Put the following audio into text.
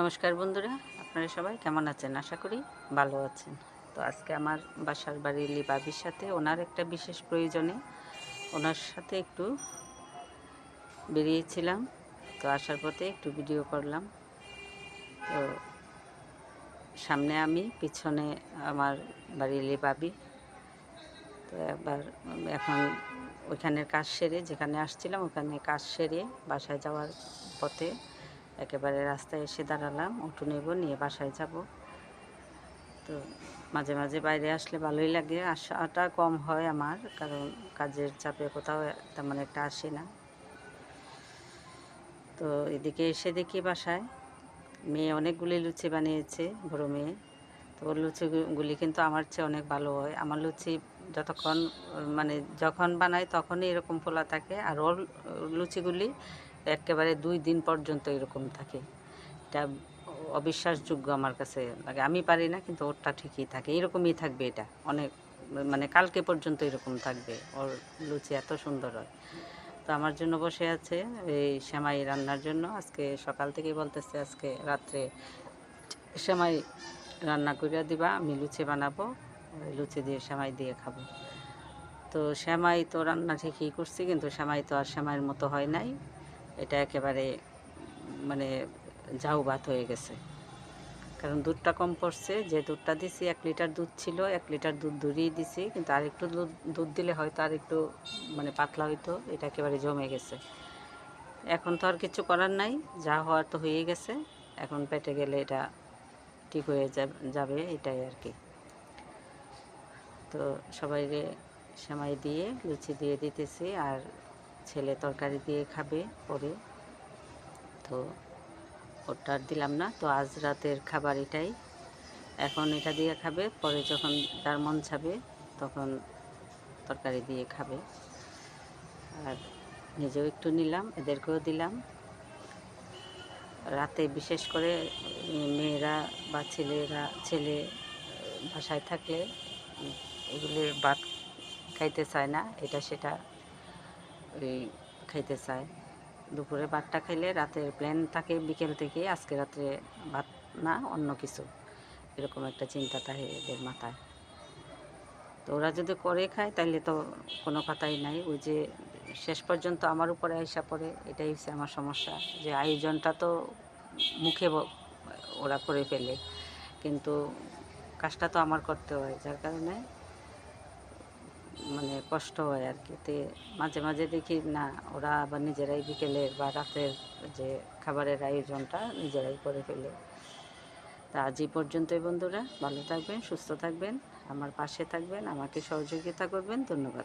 নমস্কার বন্ধুরা, আপনারা সবাই কেমন আছেন? আশা করি ভালো আছেন। তো আজকে আমার বাসার বাড়ির বাবির সাথে ওনার একটা বিশেষ প্রয়োজনে ওনার সাথে একটু বেরিয়েছিলাম। তো আসার পথে একটু ভিডিও করলাম। তো সামনে আমি, পিছনে আমার বাড়ির বাবি তো একবার এখন ওইখানের কাজ সেরে যেখানে আসছিলাম, ওখানে কাজ সেরে বাসায় যাওয়ার পথে একেবারে রাস্তায় এসে দাঁড়ালাম, অটো নেব, নিয়ে বাসায় যাব। তো মাঝে মাঝে বাইরে আসলে ভালোই লাগে আসাটা কম হয় আমার, কারণ কাজের চাপে কোথাও তেমন একটা আসি না। তো এদিকে এসে দেখি বাসায়, মেয়ে অনেকগুলি লুচি বানিয়েছে, বড়ো মেয়ে। তো ওর লুচিগুলি কিন্তু আমার চেয়ে অনেক ভালো হয়। আমার লুচি যতক্ষণ মানে যখন বানাই তখনই এরকম ফোলা থাকে, আর ওর লুচিগুলি একেবারে দুই দিন পর্যন্ত এরকম থাকে। এটা অবিশ্বাসযোগ্য আমার কাছে লাগে। আমি পারি না, কিন্তু ওরটা ঠিকই থাকে। এরকমই থাকবে এটা। অনেক মানে কালকে পর্যন্ত এরকম থাকবে। ওর লুচি এত সুন্দর হয়। তো আমার জন্য বসে আছে এই সেমাই রান্নার জন্য। আজকে সকাল থেকেই বলতেছে, আজকে রাত্রে সেমাই রান্না করে দিবা, আমি লুচি বানাবো, লুচি দিয়ে সেমাই দিয়ে খাব। তো সেমাই তো রান্না ঠিকই করছি, কিন্তু সেমাই তো আর সেমাইয়ের মতো হয় নাই। এটা একেবারে মানে ঝাউ ভাত হয়ে গেছে। কারণ দুধটা কম পড়ছে, যে দুধটা দিছি, এক লিটার দুধ ছিল, এক লিটার দুধ দূরিয়ে দিছি, কিন্তু আর একটু দুধ দুধ দিলে হয়তো আর একটু মানে পাতলা হইতো, এটা একেবারে জমে গেছে। এখন তো আর কিছু করার নাই, যা হওয়ার তো হয়ে গেছে, এখন পেটে গেলে এটা ঠিক হয়ে যাবে, এটাই আর কি। তো সবাইকে সেমাই দিয়ে, লুচি দিয়ে দিতেছি, আর ছেলে তরকারি দিয়ে খাবে পরে। তো ওটা দিলাম না। তো আজ রাতের খাবার এটাই। এখন এটা দিয়ে খাবে, পরে যখন তার মন ছাবে তখন তরকারি দিয়ে খাবে। আর নিজেও একটু নিলাম, এদেরকেও দিলাম। রাতে বিশেষ করে মেয়েরা বা ছেলেরা, ছেলে বাসায় থাকলে এগুলি ভাত খাইতে চায় না, এটা সেটা ওই খাইতে চায়। দুপুরে ভাতটা খাইলে রাতের প্ল্যান থাকে, বিকেল থেকে, আজকে রাত্রে ভাত না, অন্য কিছু। এরকম একটা চিন্তা থাকে এদের মাথায়। তো ওরা যদি করে খায় তাহলে তো কোনো কথাই নাই। ওই যে শেষ পর্যন্ত আমার উপরে আইসা পড়ে, এটাই হচ্ছে আমার সমস্যা। যে আয়োজনটা তো মুখে ওরা করে ফেলে। কিন্তু কাজটা তো আমার করতে হয়, যার কারণে মানে কষ্ট হয় আর কি। তে মাঝে মাঝে দেখি না, ওরা আবার নিজেরাই বিকেলের বা রাতের যে খাবারের আয়োজনটা নিজেরাই করে ফেলে। তা আজই পর্যন্তই বন্ধুরা, ভালো থাকবেন, সুস্থ থাকবেন, আমার পাশে থাকবেন, আমাকে সহযোগিতা করবেন, ধন্যবাদ।